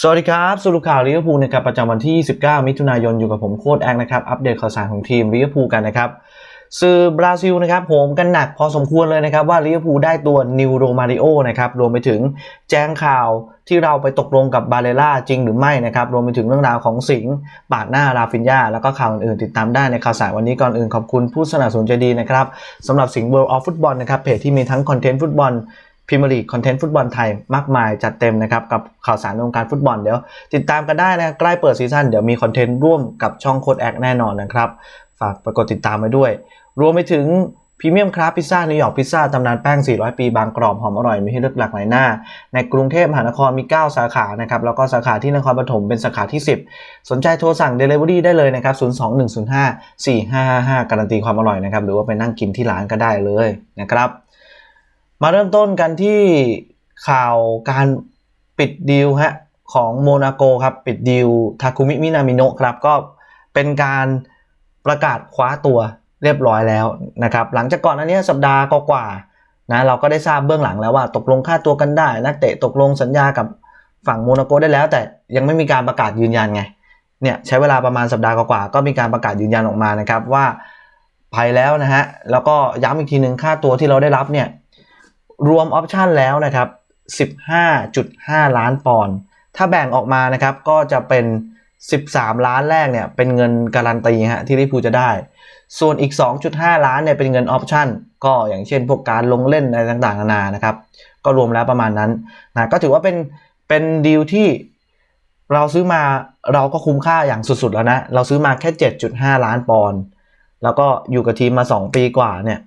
สวัสดีครับ สรุปข่าวลิเวอร์พูลนะครับประจำวันที่29มิถุนายนอยู่กับผมโค้ดแอกนะครับ อัปเดตข่าวสารของทีมลิเวอร์พูลกันนะครับสื่อบราซิลนะครับโหมกันหนักพอสมควรเลยนะครับ ว่าลิเวอร์พูลได้ตัวนิวโรมาริโอนะครับรวมไปถึงแจ้งข่าวที่เราไปตกลงกับบาเลล่าจริงหรือไม่นะครับรวมไปถึงเรื่องราวของสิงห์ปาดหน้าราฟินยาแล้วก็ข่าวอื่นๆติดตามได้ในข่าวสารวันนี้ก่อนอื่นขอบคุณผู้สนับสนุนใจดีนะครับสำหรับสิงห์ World of Football นะครับเพจที่มีทั้งคอนเทนต์ฟุตบอล พรีเมียร์ลีกคอนเทนต์ฟุตบอลไทยมากมายจัดเต็มนะครับกับข่าวสารวงการฟุตบอลเดี๋ยว ติดตามกันได้นะใกล้เปิดซีซั่นเดี๋ยวมีคอนเทนต์ร่วมกับช่องโคดแอคแน่นอนนะครับฝากไปกดติดตามไว้ด้วย รวมไปถึงพรีเมียมคราฟพิซซ่านิวยอร์กพิซซ่าตำนานแป้ง 400 ปี บางกรอบหอมอร่อย มีให้เลือกหลากหลายหน้า ในกรุงเทพมหานครมี 9 สาขานะครับ แล้วก็สาขาที่นครปฐมเป็นสาขาที่ 10 สนใจโทรสั่ง Delivery ได้เลยนะครับ 021054555 การันตีความอร่อยนะครับ หรือว่าไปนั่งกินที่ร้านก็ได้เลยนะครับ มาเริ่มต้นกันที่ข่าวการปิดดีลฮะของโมนาโกครับ ปิดดีลทาคุมิมินามิโนะครับ ก็เป็นการประกาศคว้าตัวเรียบร้อยแล้วนะครับ หลังจากก่อนอันนี้สัปดาห์กว่าๆนะเราก็ได้ทราบเบื้องหลังแล้วว่าตกลงค่าตัวกันได้ นักเตะตกลงสัญญากับฝั่งโมนาโกได้แล้ว แต่ยังไม่มีการประกาศยืนยันไงเนี่ยใช้เวลาประมาณสัปดาห์กว่าๆก็มีการประกาศยืนยันออกมานะครับว่าไปแล้วนะฮะแล้วก็ย้ำอีกทีหนึ่งค่าตัวที่เราได้รับเนี่ย รวมออปชันแล้วนะครับ 15.5 ล้านปอนด์ถ้าแบ่งออกมานะครับก็จะเป็น 13 ล้านแรกเนี่ยเป็นเงินการันตีฮะที่ลิเวอร์พูจะได้ ส่วนอีก 2.5 ล้านเนี่ยเป็นเงินออปชันก็อย่างเช่นพวกการลงเล่นอะไรต่างๆนานานะครับ ก็รวมแล้วประมาณนั้นนะก็ถือว่าเป็นเป็นดีลที่เราซื้อมาเราก็คุ้มค่าอย่างสุดๆแล้วนะ เราซื้อมาแค่ 7.5 ล้านปอนด์แล้วก็อยู่กับทีมมา 2 ปีกว่าเนี่ย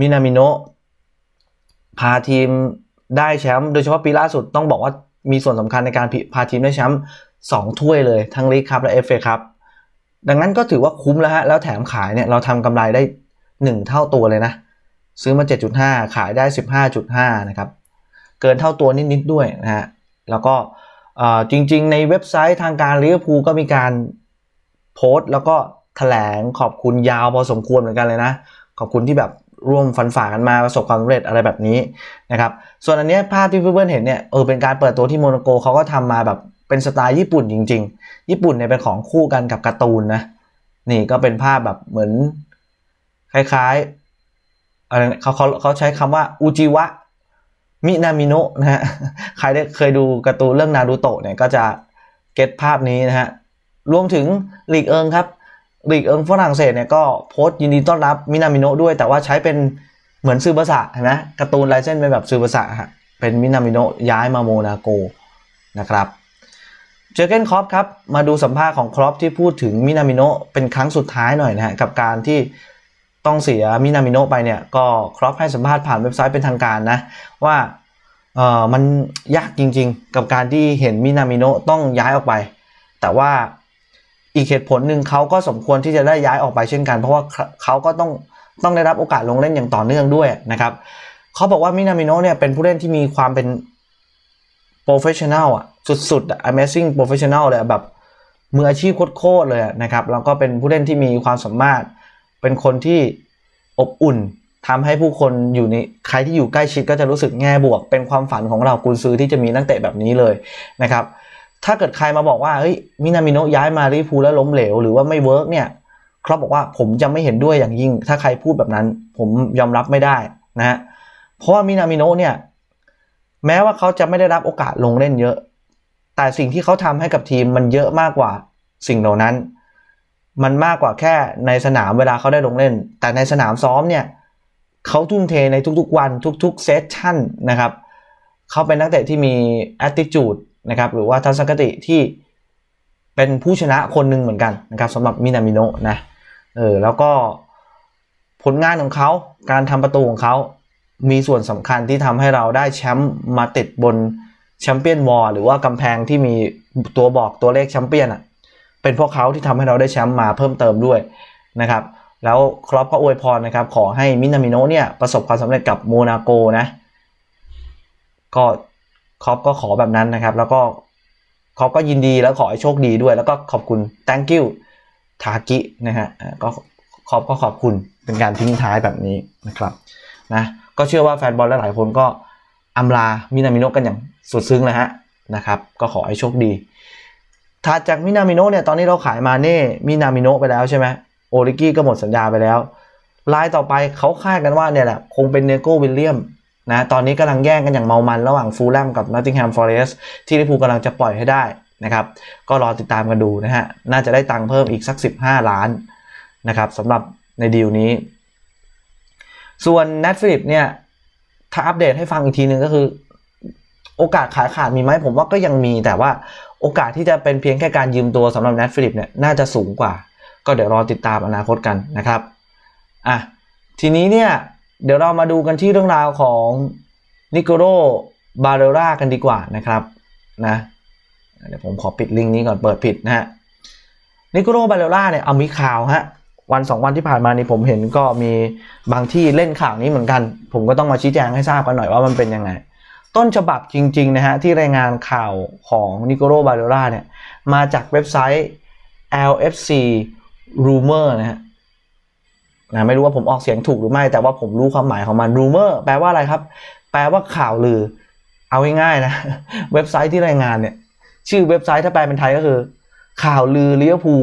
มินามิโนะ พาทีมได้แชมป์โดยเฉพาะปีล่าสุดต้องบอกว่ามีส่วนสำคัญในการพาทีมได้แชมป์สองถ้วยเลย ทั้งลีกครับและเอฟเอครับดังนั้นก็ถือว่าคุ้มแล้วฮะ แล้วแถมขายเนี่ยเราทำกำไรได้ 1 เท่าตัวเลยนะ ซื้อมา 7.5 ขายได้ 15.5 นะครับ เกินเท่าตัวนิด ๆ ด้วยนะฮะ แล้วก็จริง ๆ ในเว็บไซต์ทางการลิเวอร์พูลก็มีการโพสต์ แล้วก็แถลงขอบคุณยาวพอสมควรเหมือนกันเลยนะ ขอบคุณที่แบบ ร่วมฟันฝ่ากันมาประสบความสำเร็จอะไรแบบนี้นะครับ ส่วนอันนี้ภาพที่เพื่อนๆเห็นเนี่ยเออเป็นการเปิดตัวที่โมนาโกเขาก็ทำมาแบบเป็นสไตล์ญี่ปุ่นจริง ๆ ญี่ปุ่นเนี่ยเป็นของคู่กันกับการ์ตูนนะนี่ก็เป็นภาพแบบเหมือนคล้ายๆอะไรเขาเขาเขาใช้คำว่าอุจิวะมินามิโนะนะฮะใครได้เคยดูการ์ตูนเรื่องนารูโตะเนี่ยก็จะเก็ตภาพนี้นะฮะรวมถึงหลีกเอิงครับ ลีกเอิงฝรั่งเศสเนี่ยก็โพสต์ยินดีต้อนรับมินามิโนด้วย แต่ว่าใช้เป็นเหมือนซือภาษาเห็นไหมการ์ตูนลายเส้นเป็นแบบซือภาษาฮะเป็นมินามิโนย้ายมาโมนาโกนะครับเจอเกนครอปครับ มาดูสัมภาษณ์ของครอปที่พูดถึงมินามิโนเป็นครั้งสุดท้ายหน่อยนะฮะกับการที่ต้องเสียมินามิโนไปเนี่ย ก็ครอปให้สัมภาษณ์ผ่านเว็บไซต์เป็นทางการนะ ว่าเออมันยากจริงๆ กับการที่เห็นมินามิโนต้องย้ายออกไป แต่ว่า อีกเหตุผลหนึ่งเขาก็สมควรที่จะได้ย้ายออกไปเช่นกัน เพราะว่าเขาก็ต้องต้องได้รับโอกาสลงเล่นอย่างต่อเนื่องด้วยนะครับเขาบอกว่ามินามิโนเนี่ยเป็นผู้เล่นที่มีความเป็นโปรเฟชชั่น a ลอะสุดๆอะ amazing professional เลยแบบมืออาชีพโคตรเลยนะครับแล้วก็เป็นผู้เล่นที่มีความสามารถ เป็นคนที่อบอุ่นทำให้ผู้คนอยู่ในใครที่อยู่ใกล้ชิดก็จะรู้สึกแง่บวก เป็นความฝันของเรากุนซือที่จะมีนักเตะแบบนี้เลยนะครับ ถ้าเกิดใครมาบอกว่าเฮ้ยมินามิโนะย้ายมาลิพูแล้วล้มเหลวหรือว่าไม่เวิร์กเนี่ยครอปบอกว่าผมจะไม่เห็นด้วยอย่างยิ่ง ถ้าใครพูดแบบนั้น ผมยอมรับไม่ได้นะฮะเพราะว่ามินามิโนะเนี่ยแม้ว่าเขาจะไม่ได้รับโอกาสลงเล่นเยอะ แต่สิ่งที่เขาทำให้กับทีมมันเยอะมากกว่าสิ่งเหล่านั้น มันมากกว่าแค่ในสนามเวลาเขาได้ลงเล่น แต่ในสนามซ้อมเนี่ยเขาทุ่มเทในทุกๆวันทุกๆเซสชั่นนะครับเขาเป็นนักเตะที่มี attitude นะครับหรือว่าทัศนคติที่เป็นผู้ชนะคนหนึ่งเหมือนกันนะครับสำหรับมินามิโนะนะเออแล้วก็ผลงานของเขาการทำประตูของเขามีส่วนสำคัญที่ทำให้เราได้แชมป์มาติดบนแชมเปี้ยนวอลหรือว่ากำแพงที่มีตัวบอกตัวเลขแชมเปี้ยนอะเป็นพวกเขาที่ทำให้เราได้แชมป์มาเพิ่มเติมด้วยนะครับแล้วครอปก็อวยพรนะครับ ขอให้มินามิโนะเนี่ยประสบความสำเร็จกับโมนาโกนะ ก็ คอปก็ขอแบบนั้นนะครับ แล้วก็คอปก็ยินดีแล้วขอให้โชคดีด้วย แล้วก็ขอบคุณ thank you ทากินะฮะก็คอปก็ขอบคุณเป็นการทิ้งท้ายแบบนี้นะครับนะก็เชื่อว่าแฟนบอลหลายๆคนก็อำลามินามิโนะกันอย่างสุดซึ้งเลยฮะนะครับ ก็ขอให้โชคดีถัดจากมินามิโนะเนี่ยตอนนี้เราขายมาเน่มินามิโนะไปแล้วใช่ไหมโอริกี้ก็หมดสัญญาไปแล้วรายต่อไปเขาคาดกันว่าเนี่ยแหละคงเป็นเนโก้วิลเลียม นะตอนนี้กำลังแย่งกันอย่างเมามันระหว่างฟูลแลมกับนอตติงแฮมฟอเรสต์ที่ลิเวอร์พูลกำลังจะปล่อยให้ได้นะครับ ก็รอติดตามกันดูนะฮะ น่าจะได้ตังค์เพิ่มอีกสัก 15 ล้านนะครับสำหรับในดีลนี้ ส่วนนัทฟิลิปเนี่ยถ้าอัปเดตให้ฟังอีกทีนึงก็คือ โอกาสขายขาดมีไหมผมว่าก็ยังมีแต่ว่าโอกาสที่จะเป็นเพียงแค่การยืมตัวสำหรับนัทฟิลิปเนี่ยน่าจะสูงกว่า ก็เดี๋ยวรอติดตามอนาคตกันนะครับอะทีนี้เนี่ย เดี๋ยวเรามาดูกันที่เรื่องราวของนิโกโรบาเรรากันดีกว่านะครับนะเดี๋ยวผมขอปิดลิงก์นี้ก่อนเปิดผิดนะฮะนิโกโรบาเรราเนี่ยเอามีข่าวฮะวันสองวันที่ผ่านมานี่ผมเห็นก็มีบางที่เล่นข่าวนี้เหมือนกัน ผมก็ต้องมาชี้แจงให้ทราบกันหน่อยว่ามันเป็นยังไง ต้นฉบับจริงๆนะฮะที่รายงานข่าวของนิโกโรบาเรราเนี่ยมาจากเว็บไซต์ LFC Rumor นะฮะ นะไม่รู้ว่าผมออกเสียงถูกหรือไม่ แต่ว่าผมรู้ความหมายของมัน Rumor แปลว่าอะไรครับ แปลว่าข่าวลือ เอาง่ายๆนะ เว็บไซต์ที่รายงานเนี่ย ชื่อเว็บไซต์ถ้าแปลเป็นไทยก็คือ ข่าวลือลิเวอร์พูล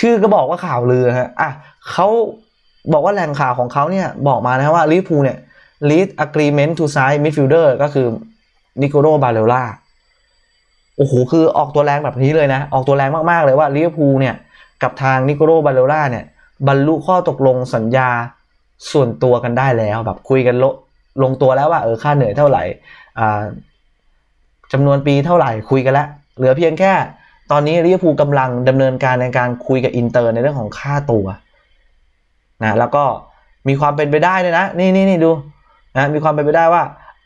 ชื่อก็บอกว่าข่าวลือฮะอะเขาบอกว่าแหล่งข่าวของเขาเนี่ย บอกมานะว่าลิเวอร์พูลเนี่ย lead agreement to sign midfielder ก็คือนิโคโรบาเลล่าโอ้โหคือออกตัวแรงแบบนี้เลยนะ ออกตัวแรงมากๆเลยว่าลิเวอร์พูลเนี่ย กับทางนิโคโรบาเลล่าเนี่ยบรรลุข้อตกลงสัญญาส่วนตัวกันได้แล้วแบบคุยกันลลงตัวแล้วว่าเออค่าเหนื่อยเท่าไหร่อ่าจำนวนปีเท่าไหร่คุยกันแล้วเหลือเพียงแค่ ตอนนี้ลิเวอร์พูลกำลังดำเนินการในการคุยกับอินเตอร์ในเรื่องของค่าตัวนะแล้วก็มีความเป็นไปได้เลยนะ นี่นี่นี่ดูนะมีความเป็นไปได้ว่า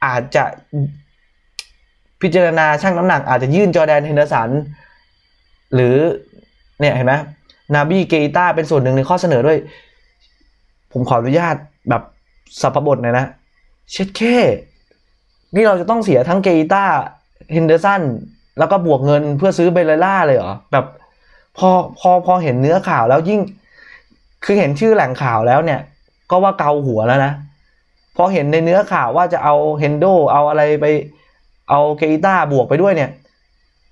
อาจจะพิจารณาช่างน้ำหนัก อาจจะยื่นจอแดนเฮนเดอร์สันหรือเนี่ยเห็นไหม นาบี้เกต้าเป็นส่วนหนึ่งในข้อเสนอด้วย ผมขออนุญาตแบบสัพพบทหน่อยนะ เช็ดแค่นี่เราจะต้องเสียทั้งเกต้าเฮนเดอร์สันแล้วก็บวกเงินเพื่อซื้อเบลล่าเลยเหรอ แบบพอพอพอเห็นเนื้อข่าวแล้วยิ่ง คือเห็นชื่อแหล่งข่าวแล้วเนี่ย ก็ว่าเกาหัวแล้วนะ พอเห็นในเนื้อข่าวว่าจะเอาเฮนโดเอาอะไรไป เอาเกต้าบวกไปด้วยเนี่ย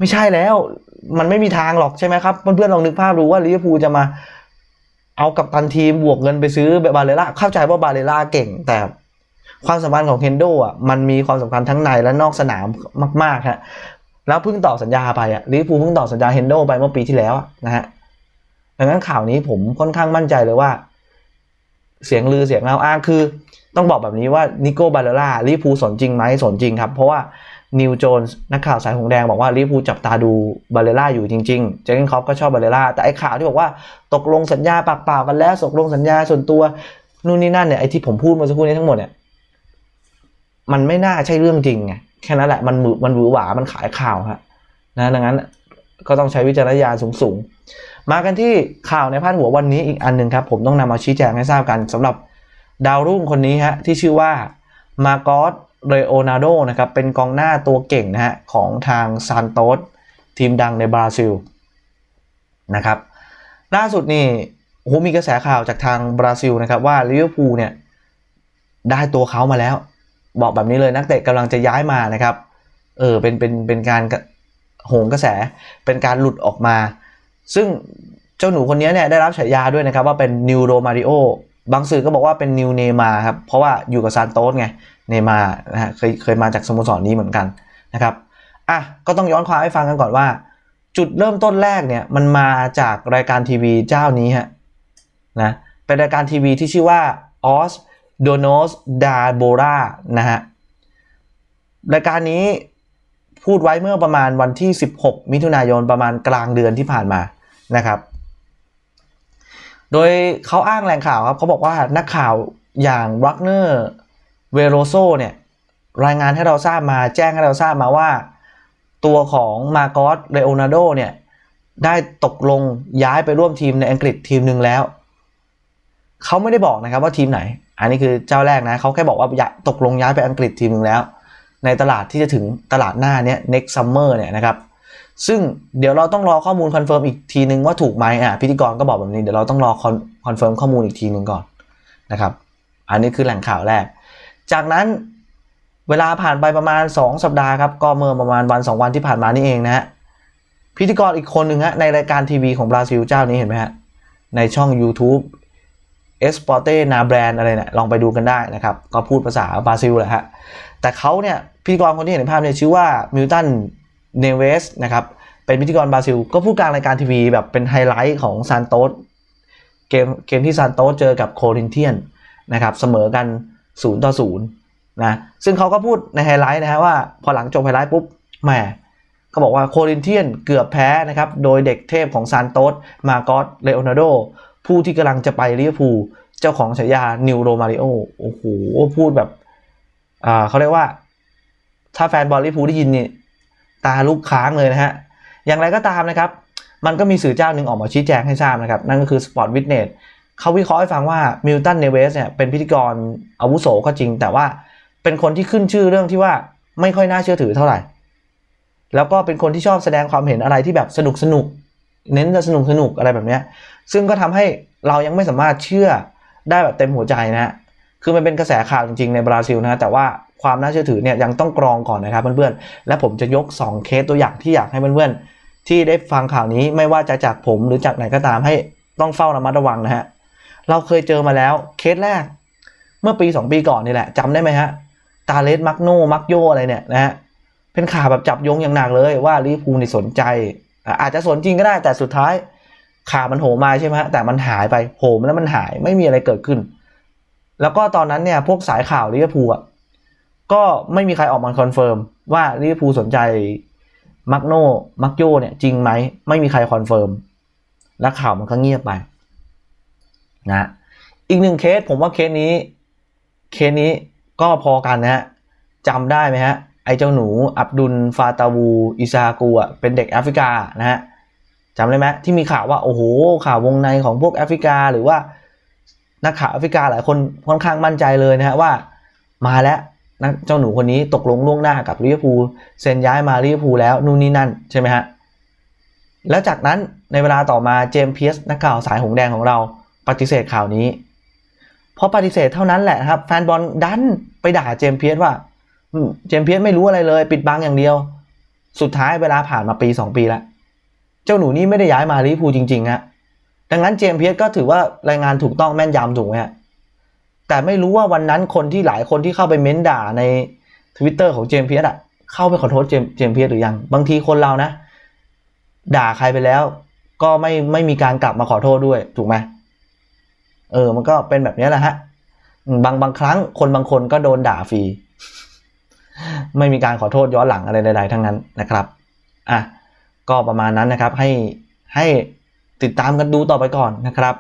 ไม่ใช่แล้ว มันไม่มีทางหรอกใช่ไหมครับ เพื่อนๆลองนึกภาพดูว่าลิเวอร์พูลจะมาเอากับตันทีมบวกเงินไปซื้อบาเลล่าเข้าใจว่าบาเลล่าเก่ง แต่ความสัมพันธ์ของเฮนโดอะมันมีความสำคัญทั้งในและนอกสนามมากๆฮะแล้วเพิ่งต่อสัญญาไปอะลิเวอร์พูลเพิ่งต่อสัญญาเฮนโดไปเมื่อปีที่แล้วนะฮะดังนั้นข่าวนี้ผมค่อนข้างมั่นใจเลยว่า เสียงลือเสียงเล่าอ้างคือ ต้องบอกแบบนี้ว่านิโก้บาเลล่าลิเวอร์พูลสนจริงไหมสนจริงครับ เพราะว่า นิวโจนส์นักข่าวสายหงแดงบอกว่าลิเวอร์พูจับตาดูบาเลล่าอยู่จริง ๆ เจอร์เกนคอปก็ชอบบาเลล่าแต่ไอ้ข่าวที่บอกว่าตกลงสัญญาปากเปล่ากันแล้วตกลงสัญญาส่วนตัวนู่นนี่นั่นเนี่ยไอ้ที่ผมพูดเมื่อสักครู่นี้ทั้งหมดเนี่ยมันไม่น่าใช่เรื่องจริงไงแค่นั้นแหละมันมือมันหวือหวา มันขายข่าวฮะนะดังนั้นก็ต้องใช้วิจารณญาณสูงๆ มากันที่ข่าวในพาดหัววันนี้อีกอันหนึ่งครับ ผมต้องนำมาชี้แจงให้ทราบกันสำหรับดาวรุ่งคนนี้ฮะที่ชื่อว่ามาโกส เรโอนาโดนะครับเป็นกองหน้าตัวเก่งนะฮะของทางซานโตสทีมดังในบราซิลนะครับล่าสุดนี่โอ้โหมีกระแสข่าวจากทางบราซิลนะครับว่าลิเวอร์พูลเนี่ยได้ตัวเขามาแล้ว บอกแบบนี้เลยนักเตะกำลังจะย้ายมานะครับเออเป็นเป็นเป็นการโหงกระแสเป็นการหลุดออกมา ซึ่งเจ้าหนูคนนี้เนี่ยได้รับฉายาด้วยนะครับว่าเป็นนิวโรมาริโอบางสื่อก็บอกว่าเป็นนิวเนมาครับเพราะว่าอยู่กับซานโตสไง เนมานะฮะเคยเคยมาจากสโมสรนี้เหมือนกันนะครับอะก็ต้องย้อนความให้ฟังกันก่อนว่า จุดเริ่มต้นแรกเนี่ยมันมาจากรายการทีวีเจ้านี้ฮะนะเป็นรายการทีวีที่ชื่อว่าออสโดโนสดาโบรานะฮะรายการนี้พูดไว้เมื่อประมาณวันที่ 16 มิถุนายนประมาณกลางเดือนที่ผ่านมานะครับ โดยเขาอ้างแหล่งข่าวครับเขาบอกว่านักข่าวอย่างรักเนอร์ เวโรโซเนี่ยรายงานให้เราทราบมาแจ้งให้เราทราบมาว่า ตัวของมาโกสเรโอนาโดเนี่ยได้ตกลงย้ายไปร่วมทีมในอังกฤษทีมหนึ่งแล้ว เขาไม่ได้บอกนะครับว่าทีมไหน อันนี้คือเจ้าแรกนะเขาแค่บอกว่าตกลงย้ายไปอังกฤษทีมหนึ่งแล้ว ในตลาดที่จะถึงตลาดหน้าเนี้ย next summer เนี่ยนะครับ ซึ่งเดี๋ยวเราต้องรอข้อมูลคอนเฟิร์มอีกทีนึงว่าถูกไหมอะพิธีกรก็บอกแบบนี้เดี๋ยวเราต้องรอคอนเฟิร์มข้อมูลอีกทีนึงก่อนนะครับ อันนี้คือแหล่งข่าวแรก จากนั้นเวลาผ่านไปประมาณ 2 สัปดาห์ครับก็เมื่อประมาณวัน 2 วันที่ผ่านมานี่เองนะฮะพิธีกรอีกคนหนึ่งฮะในรายการทีวีของบราซิลเจ้านี้เห็นไหมฮะในช่อง YouTube e s p o r t e na brand อะไรเนี่ยลองไปดูกันได้นะครับ ก็พูดภาษาบราซิลแหละฮะแต่เขาเนี่ยพิธีกรคนที่เห็นในภาพเนี่ยชื่อว่ามิลตันเนเวสนะครับเป็นพิธีกรบราซิล ก็พูดกลางรายการทีวีแบบเป็นไฮไลท์ของซานโตสเกมเกมที่ซานโตสเจอกับโครินเทียนนะครับเสมอกัน 0ต่อ0นย์นะซึ่งเขาก็พูดในไฮไลท์นะฮะว่าพอหลังจบไฮไลท์ปุ๊บแหมเขาบอกว่าโครินเทียนเกือบแพ้นะครับ โดยเด็กเทพของซานโตสมาโกสเลโอนาร์โด ผู้ที่กำลังจะไปลิเวอร์พูลเจ้าของฉายานิวโรมาริโอโอ้โหพูดแบบอ่าเขาเรียกว่า ถ้าแฟนบอลลิเวอร์พูลได้ยินนี่ตาลุกค้างเลยนะฮะ อย่างไรก็ตามนะครับ มันก็มีสื่อเจ้าหนึ่งออกมาชี้แจงให้ทราบนะครับ นั่นก็คือ Sport Witness เขาวิเคราะห์ให้ฟังว่ามิลตันเนเวสเนี่ยเป็นพิธีกรอาวุโสก็จริง แต่ว่าเป็นคนที่ขึ้นชื่อเรื่องที่ว่าไม่ค่อยน่าเชื่อถือเท่าไหร่ แล้วก็เป็นคนที่ชอบแสดงความเห็นอะไรที่แบบสนุกสนุกเน้นจะสนุกสนุกอะไรแบบเนี้ยซึ่งก็ทำให้เรายังไม่สามารถเชื่อได้แบบเต็มหัวใจนะฮะคือมันเป็นกระแสข่าวจริงๆในบราซิลนะ แต่ว่าความน่าเชื่อถือเนี่ยยังต้องกรองก่อนนะครับเพื่อนๆ และผมจะยก 2 เคสตัวอย่างที่อยากให้เพื่อนๆ ที่ได้ฟังข่าวนี้ไม่ว่าจะจากผมหรือจากไหนก็ตามให้ต้องเฝ้าระมัดระวังนะฮะ เราเคยเจอมาแล้วเคสแรก เมื่อปี 2 ปีก่อนนี่แหละจำได้ไหมฮะตาเลสมักโนมักโยอะไรเนี่ยนะฮะเป็นข่าวแบบจับยงอย่างหนักเลยว่าลิเวอร์พูลนี่สนใจ อาจจะสนจริงก็ได้แต่สุดท้ายข่าวมันโหมมาใช่ไหมฮะแต่มันหายไปโหมแล้วมันหายไม่มีอะไรเกิดขึ้น แล้วก็ตอนนั้นเนี่ยพวกสายข่าวลิเวอร์พูลอะก็ไม่มีใครออกมาคอนเฟิร์มว่าลิเวอร์พูลสนใจมักโนมักโยเนี่ยจริงไหมไม่มีใครคอนเฟิร์มและข่าวมันก็เงียบไป นะอีกหนึ่งเคสผมว่าเคสนี้ เคสนี้ก็พอกันนะฮะจำได้ไหมฮะ ไอ้เจ้าหนูอับดุลฟาตาวูอิซากูอะเป็นเด็กแอฟริกานะฮะจำได้ไหมที่มีข่าวว่าโอ้โหข่าววงในของพวกแอฟริกา หรือว่านักข่าวแอฟริกาหลายคนค่อนข้างมั่นใจเลยนะฮะว่ามาแล้วนักเจ้าหนูคนนี้ตกลงล่วงหน้ากับลิเวอร์พูลเซ็นย้ายมาลิเวอร์พูลแล้วนู่นนี่นั่นใช่ไหมฮะแล้วจากนั้นในเวลาต่อมาเจมส์เพียสนักข่าวสายหงแดงของเรา ปฏิเสธข่าวนี้พอปฏิเสธเท่านั้นแหละครับ แฟนบอลดันไปด่าเจมเพียสว่าเจมเพียสไม่รู้อะไรเลย ปิดบังอย่างเดียว สุดท้ายเวลาผ่านมาปี 2 ปีแล้วเจ้าหนูนี่ไม่ได้ย้ายมาลิพูจริงๆฮะดังนั้นเจมเพียสก็ถือว่ารายงานถูกต้องแม่นยำถูกไหมฮะแต่ไม่รู้ว่าวันนั้นคนที่หลายคนที่เข้าไปเม้นด่าในทวิตเตอร์ของเจมเพียสอะเข้าไปขอโทษเจมเจมเพียสหรือยัง บางทีคนเรานะ ด่าใครไปแล้ว ก็ไม่ไม่มีการกลับมาขอโทษด้วยถูกไหม เออ มันก็เป็นแบบนี้แหละฮะ บางบางครั้งคนบางคนก็โดนด่าฟรี ไม่มีการขอโทษย้อนหลังอะไรใดๆทั้งนั้นนะครับ อะ ก็ประมาณนั้นนะครับ ให้ให้ติดตามกันดูต่อไปก่อนนะครับ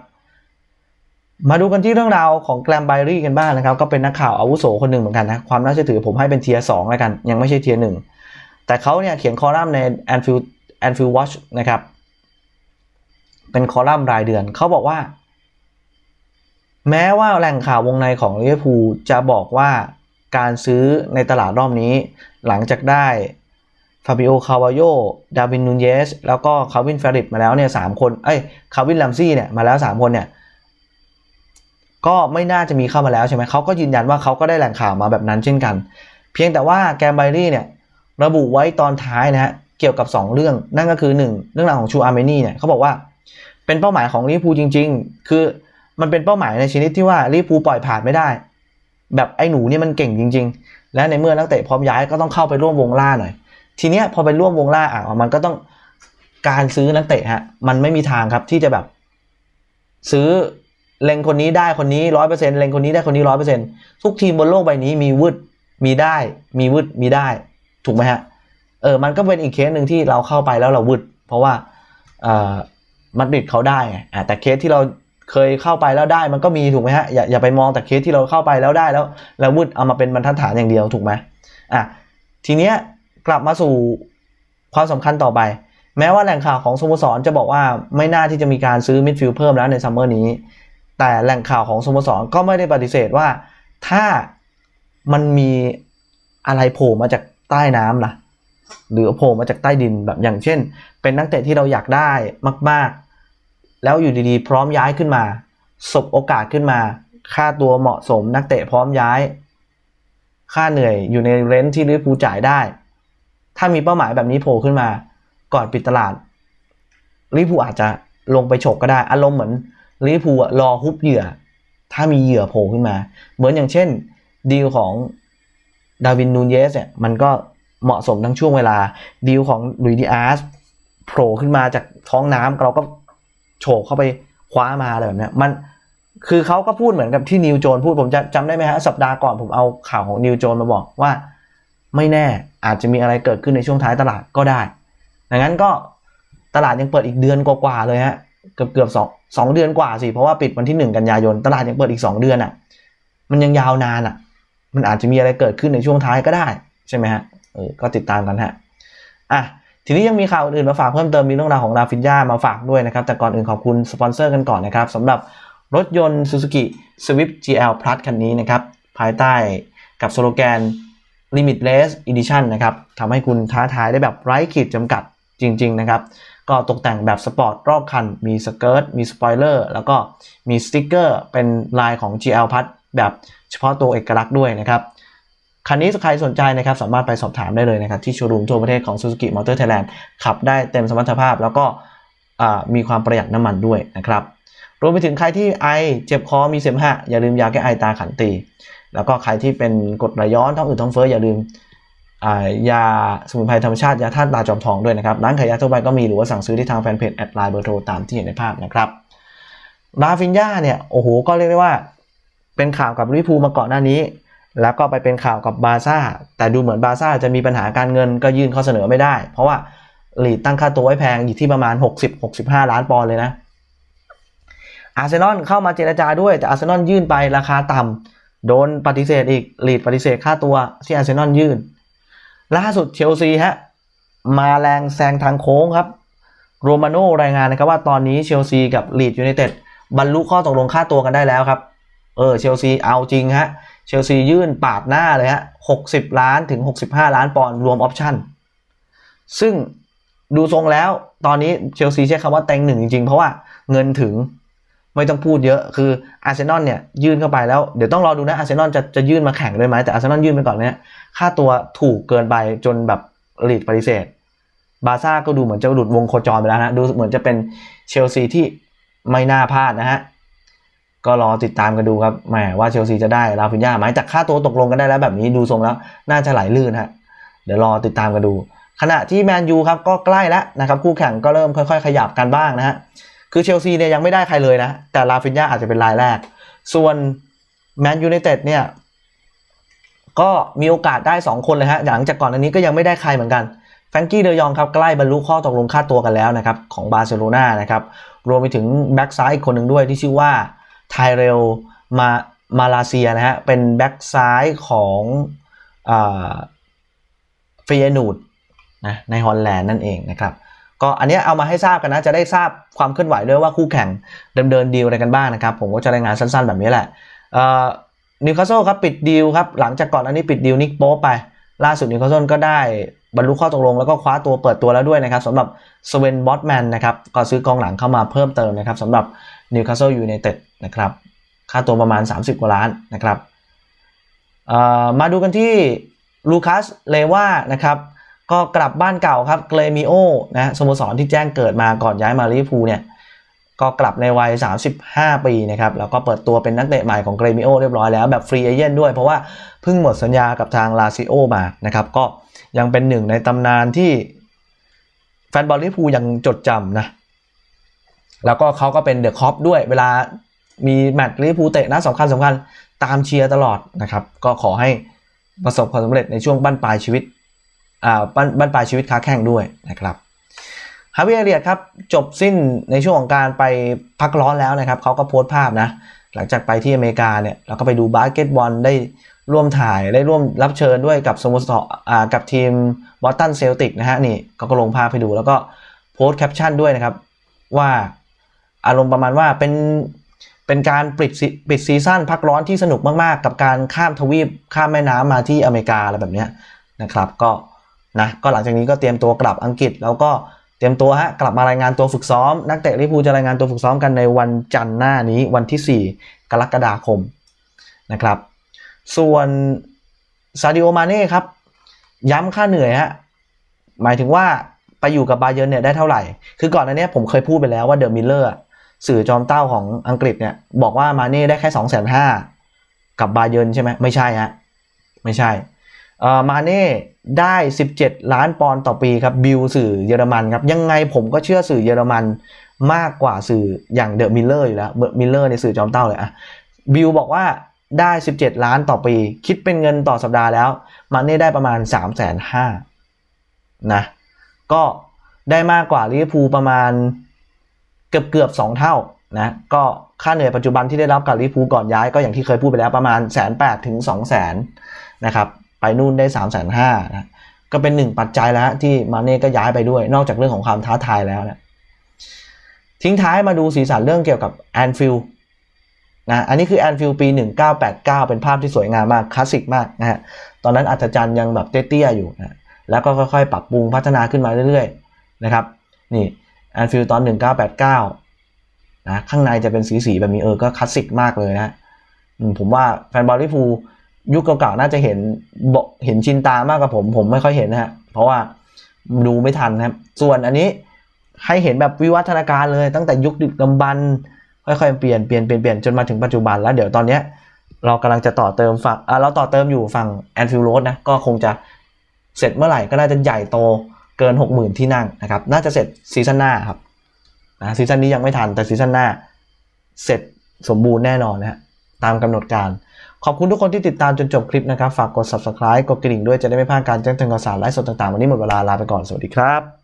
มาดูกันที่เรื่องราวของแกรมไบรี่กันบ้างนะครับ ก็เป็นนักข่าวอาวุโสคนหนึ่งเหมือนกันนะ ความน่าเชื่อถือผมให้เป็นเทียร์สองแล้วกัน ยังไม่ใช่เทียร์หนึ่ง แต่เขาเนี่ยเขียนคอลัมน์ใน Anfield Anfield Watch นะครับ เป็นคอลัมน์รายเดือน เขาบอกว่า แม้ว่าแหล่งข่าววงในของลิเวอร์พูลจะบอกว่าการซื้อในตลาดรอบนี้ หลังจากได้ฟาบิโอ คาวาโย ดาวินนูนเยส แล้วก็คาวินเฟริตมาแล้วเนี่ยสามคน เอ้ย คาวินลัมซี่เนี่ยมาแล้วสามคนเนี่ย ก็ไม่น่าจะมีเข้ามาแล้วใช่ไหม เขาก็ยืนยันว่าเขาก็ได้แหล่งข่าวมาแบบนั้นเช่นกัน เพียงแต่ว่าแกมไบรี่เนี่ย ระบุไว้ตอนท้ายนะฮะ เกี่ยวกับ 2 เรื่อง นั่นก็คือ 1 เรื่องราวของชูอาร์เมนีเนี่ยเขาบอกว่า เป็นเป้าหมายของลิเวอร์พูลจริง ๆ คือ มันเป็นเป้าหมายในชนิดที่ว่าลิเวอร์พูลปล่อยผ่านไม่ได้ แบบไอ้หนูเนี่ยมันเก่งจริง ๆ และในเมื่อนักเตะพร้อมย้ายก็ต้องเข้าไปร่วมวงล่าหน่อย ทีเนี้ยพอไปร่วมวงล่าอะมันก็ต้องการซื้อนักเตะฮะมันไม่มีทางครับที่จะแบบ ซื้อเล็งคนนี้ได้คนนี้ร้อยเปอร์เซ็นต์เล็งคนนี้ได้คนนี้ร้อยเปอร์เซ็นต์ทุกทีมบนโลกใบนี้มีวืดมีได้ มีวืดมีได้ ถูกไหมฮะเออมันก็เป็นอีกเคสหนึ่งที่เราเข้าไปแล้วเราวืดเพราะว่าเออมัดริดเขาได้ไงอ่าแต่เคสที่เรา เคยเข้าไปแล้วได้มันก็มีถูกไหมฮะอย่าอย่าไปมองแต่เคสที่เราเข้าไปแล้วได้แล้ว แล้ววืดเอามาเป็นบรรทัดฐานอย่างเดียวถูกไหมอะทีเนี้ยกลับมาสู่ความสำคัญต่อไป แม้ว่าแหล่งข่าวของสโมสรจะบอกว่าไม่น่าที่จะมีการซื้อมิดฟิลด์เพิ่มแล้วในซัมเมอร์นี้ แต่แหล่งข่าวของสโมสรก็ไม่ได้ปฏิเสธว่า ถ้ามันมีอะไรโผล่มาจากใต้น้ำล่ะหรือโผล่มาจากใต้ดินแบบอย่างเช่น เป็นนักเตะที่เราอยากได้มาก ๆ แล้วอยู่ดีๆ พร้อมย้ายขึ้นมาสบโอกาสขึ้นมา ค่าตัวเหมาะสมนักเตะพร้อมย้าย ค่าเหนื่อยอยู่ในเรนจ์ที่ลิเวอร์พูลจ่ายได้ ถ้ามีเป้าหมายแบบนี้โผล่ขึ้นมา ก่อนปิดตลาดลิเวอร์พูลอาจจะลงไปฉกก็ได้ อารมณ์เหมือนลิเวอร์พูลรอฮุบเหยื่อ ถ้ามีเหยื่อโผล่ขึ้นมา เหมือนอย่างเช่น ดีลของดาวินนูนเยสเนี่ยมันก็เหมาะสมทั้งช่วงเวลาดีลของลุยดิอาสโผล่ขึ้นมาจากท้องน้ำเราก็ โฉกเข้าไปคว้ามาอะไรแบบเนี้ยมันคือเขาก็พูดเหมือนกับที่นิวโจนพูดผมจะจำได้ไหมฮะสัปดาห์ก่อนผมเอาข่าวของนิวโจนมาบอกว่า ไม่แน่อาจจะมีอะไรเกิดขึ้นในช่วงท้ายตลาดก็ได้ดังนั้นก็ตลาดยังเปิดอีกเดือนกว่าๆเลยฮะเกือบเกือบสองสองเดือนกว่าสิเพราะว่าปิดวันที่หนึ่งกันยายน ตลาดยังเปิดอีกสองเดือนอะ มันยังยาวนานอะ มันอาจจะมีอะไรเกิดขึ้นในช่วงท้ายก็ได้ ใช่ไหมฮะเออก็ติดตามกันฮะอะ ทีนี้ยังมีข่าวอื่นมาฝากเพิ่มเติมมีเรื่องราวของราฟินยามาฝากด้วยนะครับ แต่ก่อนอื่นขอบคุณสปอนเซอร์กันก่อนนะครับสำหรับรถยนต์ Suzuki Swift GL Plus คันนี้นะครับ ภายใต้กับสโลแกน Limitless Edition นะครับทำให้คุณท้าทายได้แบบไร้ขีดจำกัดจริง ๆ นะครับ ก็ตกแต่งแบบสปอร์ตรอบคัน มีสเกิร์ตมีสปอยเลอร์แล้วก็มีสติกเกอร์เป็นลายของ GL Plus แบบเฉพาะตัวเอกลักษณ์ด้วยนะครับ คันนี้ใครสนใจนะครับสามารถไปสอบถามได้เลยนะครับที่โชว์รูมทั่วประเทศของ Suzuki Motor Thailand ขับได้เต็มสมรรถภาพ แล้วก็มีความประหยัดน้ำมันด้วยนะครับรวมไปถึงใครที่ไอเจ็บคอมีเสมหะอย่าลืมยาแก้ไอตาขันตี แล้วก็ใครที่เป็นกรดไหลย้อนท้องอืดท้องเฟ้ออย่าลืมยาสมุนไพรธรรมชาติ ยาธาตุตาจอมทองด้วยนะครับ ร้านขายยาทั่วไปก็มีหรือว่าสั่งซื้อที่ทางแฟนเพจแอดไลน์เบอร์โทรตามที่เห็นในภาพนะครับราฟินยาเนี่ย โอ้โห ก็เรียกได้ว่า เป็นข่าวกับลิพูมาก่อนหน้านี้ แล้วก็ไปเป็นข่าวกับบาซ่าแต่ดูเหมือนบาซ่าจะมีปัญหาการเงินก็ยื่นข้อเสนอไม่ได้ เพราะว่าลีดตั้งค่าตัวไว้แพงอยู่ที่ประมาณ 60-65 ล้านปอนด์เลยนะอาร์เซนอลเข้ามาเจรจาด้วยแต่อาร์เซนอลยื่นไปราคาต่ำโดนปฏิเสธอีกลีดปฏิเสธค่าตัวที่อาร์เซนอลยื่น ล่าสุดเชลซีฮะมาแรงแซงทางโค้งครับโรมาโน่รายงานนะครับว่าตอนนี้เชลซีกับลีดยูไนเต็ดบรรลุข้อตกลงค่าตัวกันได้แล้วครับ เออเชลซีเอาจริงฮะ เชลซียื่นปาดหน้าเลยฮะ60ล้านถึง65ล้านปอนด์รวมออปชั่น ซึ่งดูทรงแล้วตอนนี้เชลซีใช้คำว่าเต็งหนึ่งจริงๆ เพราะว่าเงินถึงไม่ต้องพูดเยอะคืออาร์เซนอลเนี่ยยื่นเข้าไปแล้วเดี๋ยวต้องรอดูนะอาร์เซนอลจะจะยื่นมาแข่งด้วยไหมแต่อาร์เซนอลยื่นไปก่อนเนี่ยค่าตัวถูกเกินไปจนแบบลีดปฏิเสธ บาซ่าก็ดูเหมือนจะหลุดวงโคจรไปแล้วนะดูเหมือนจะเป็นเชลซีที่ไม่น่าพลาดนะฮะ ก็รอติดตามกันดูครับแหมว่าเชลซีจะได้ราฟินยาไหมแต่ค่าตัวตกลงกันได้แล้วแบบนี้ดูทรงแล้ว น่าจะไหลลื่นฮะเดี๋ยวรอติดตามกันดู ขณะที่แมนยูครับก็ใกล้แล้วนะครับคู่แข่งก็เริ่มค่อยๆ ขยับกันบ้างนะฮะคือเชลซีเนี่ยยังไม่ได้ใครเลยนะแต่ราฟินยาอาจจะเป็นรายแรก ส่วนแมนยูไนเต็ดเนี่ยก็มีโอกาสได้ 2 คนเลยฮะหลังจากก่อนอันนี้ก็ยังไม่ได้ใครเหมือนกันแฟรงกี้เดยองครับใกล้บรรลุข้อตกลงค่าตัวกันแล้วนะครับของบาร์เซโลนานะครับรวมไปถึงแบ็กซ้ายอีกคนหนึ่งด้วยที่ชื่อว่า ไทเรลมามาลาเซียนะฮะ เป็นแบ็กซ้ายของเฟียนูดนะในฮอลแลนด์นั่นเองนะครับ ก็อันนี้เอามาให้ทราบกันนะ จะได้ทราบความเคลื่อนไหวด้วยว่าคู่แข่งเดิมเดินดีลอะไรกันบ้างนะครับ ผมก็จะรายงานสั้นๆแบบนี้แหละนิวคาสเซิลครับปิดดีลครับ หลังจากก่อนอันนี้ปิดดีลนิกโป๊ไป ล่าสุดนิวคาสเซิลก็ได้บรรลุข้อตกลงแล้วก็คว้าตัวเปิดตัวแล้วด้วยนะครับสำหรับสเวนบอตแมนนะครับก็ซื้อกองหลังเข้ามาเพิ่มเติมนะครับสำหรับ นิวคาสเซิลยูไนเต็ดนะครับค่าตัวประมาณ 30 กว่าล้านนะครับมาดูกันที่ลูคัสเลว่านะครับก็กลับบ้านเก่าครับเกรมิโอนะสโมสรที่แจ้งเกิดมาก่อนย้ายมาลิเวอร์พูลเนี่ยก็กลับในวัย 35 ปีนะครับแล้วก็เปิดตัวเป็นนักเตะใหม่ของเกรมิโอเรียบร้อยแล้วแบบฟรีเอเจนต์ด้วย เพราะว่าเพิ่งหมดสัญญากับทางลาซิโอมานะครับก็ยังเป็นหนึ่งในตำนานที่แฟนบอลลิเวอร์พูลยังจดจำนะ แล้วก็เขาก็เป็นเดอะคอปด้วยเวลามีแมตช์ลิเวอร์พูลเตะนัดสำคัญสำคัญตามเชียร์ตลอดนะครับ ก็ขอให้ประสบความสำเร็จในช่วงบั้นปลายชีวิตอ่าบั้นบั้นปลายชีวิตค้าแข่งด้วยนะครับฮาวิเอเรียครับ จบสิ้นในช่วงของการไปพักร้อนแล้วนะครับเขาก็โพสต์ภาพนะ หลังจากไปที่อเมริกาเนี่ยเราก็ไปดูบาสเกตบอลได้ร่วมถ่ายได้ร่วมรับเชิญด้วยกับสโมสรอ่ากับทีมบอสตันเซลติกนะฮะนี่ก็ก็ลงภาพให้ดูแล้วก็โพสต์แคปชั่นด้วยนะครับว่า อารมณ์ประมาณว่าเป็นเป็นการปิดปิดซีซั่นพักร้อนที่สนุกมากๆ กับการข้ามทวีปข้ามแม่น้ำมาที่อเมริกาอะไรแบบนี้นะครับ ก็นะก็หลังจากนี้ก็เตรียมตัวกลับอังกฤษแล้วก็เตรียมตัวฮะกลับมารายงานตัวฝึกซ้อม นักเตะลิพูจะรายงานตัวฝึกซ้อมกันในวันจันทร์หน้านี้วันที่ 4 กรกฎาคมนะครับ ส่วนซาดิโอมาเน่ครับ ย้ำค่าเหนื่อยฮะหมายถึงว่าไปอยู่กับบาเยิร์เนี่ยได้เท่าไหร่ คือก่อนอันเนี้ยผมเคยพูดไปแล้วว่าเดอะมิลเลอร์ สื่อจอมเต้าของอังกฤษเนี่ยบอกว่ามาเน่ได้แค่สองแสนห้ากับบาเยินใช่ไหมไม่ใช่ฮะไม่ใช่เอ่อมาเน่ได้ 17 ล้านปอนด์ต่อปีครับบิลสื่อเยอรมันครับยังไงผมก็เชื่อสื่อเยอรมันมากกว่าสื่ออย่างเดอะมิลเลอร์อยู่แล้วมิลเลอร์ในสื่อจอมเต้าเลยอะบิลบอกว่าได้ 17 ล้านต่อปี คิดเป็นเงินต่อสัปดาห์แล้วมาเน่ได้ประมาณ 3 5 0 0 0นะก็ได้มากกว่าลิเวอร์พูลประมาณ เกือบเกือบสองเท่านะก็ค่าเหนื่อยปัจจุบันที่ได้รับกับลิเวอร์พูลก่อนย้ายก็อย่างที่เคยพูดไปแล้วประมาณแสนแปดถึงสองแสนนะครับไปนู่นได้สามแสนห้านะก็เป็นหนึ่งปัจจัยแล้วที่มาเน่ก็ย้ายไปด้วย นอกจากเรื่องของความท้าทายแล้วนะทิ้งท้ายมาดูสีสันเรื่องเกี่ยวกับแอนฟิลนะอันนี้คือแอนฟิลปี 1989 เป็นภาพที่สวยงามมากคลาสสิกมากนะฮะตอนนั้นอัศจรรย์ยังแบบเตี้ยๆอยู่นะแล้วก็ค่อยๆ ปรับปรุงพัฒนาขึ้นมาเรื่อยๆนะครับนี่ แอนฟิลตอน 1989 นะ ข้างในจะเป็นสีๆแบบนี้เออ ก็คลาสสิกมากเลยนะผมว่าแฟนบอลลิเวอร์พูยุคเก่าๆ น่าจะเห็นเห็นชินตามากกว่าผม ผมไม่ค่อยเห็นนะฮะ เพราะว่าดูไม่ทันนะครับ ส่วนอันนี้ให้เห็นแบบวิวัฒนาการเลยตั้งแต่ยุคดึกดำบรรพ์ค่อยๆเปลี่ยนเปลี่ยนเปลี่ยนเปลี่ยนจนมาถึงปัจจุบันแล้วเดี๋ยวตอนเนี้ยเรากำลังจะต่อเติมฝั่งเราต่อเติมอยู่ฝั่งแอนฟิลโรดนะ ก็คงจะเสร็จเมื่อไหร่ก็น่าจะใหญ่โต เกิน 60,000 ที่นั่งนะครับน่าจะเสร็จซีซั่นหน้าครับนะซีซั่นนี้ยังไม่ทันแต่ซีซั่นหน้าเสร็จสมบูรณ์แน่นอนนะฮะตามกำหนดการ ขอบคุณทุกคนที่ติดตามจนจบคลิปนะครับ ฝากกด subscribe กดกระดิ่งด้วยจะได้ไม่พลาดการแจ้งเตือนข่าวสารไลฟ์สดต่างๆ วันนี้หมดเวลาลาไปก่อนสวัสดีครับ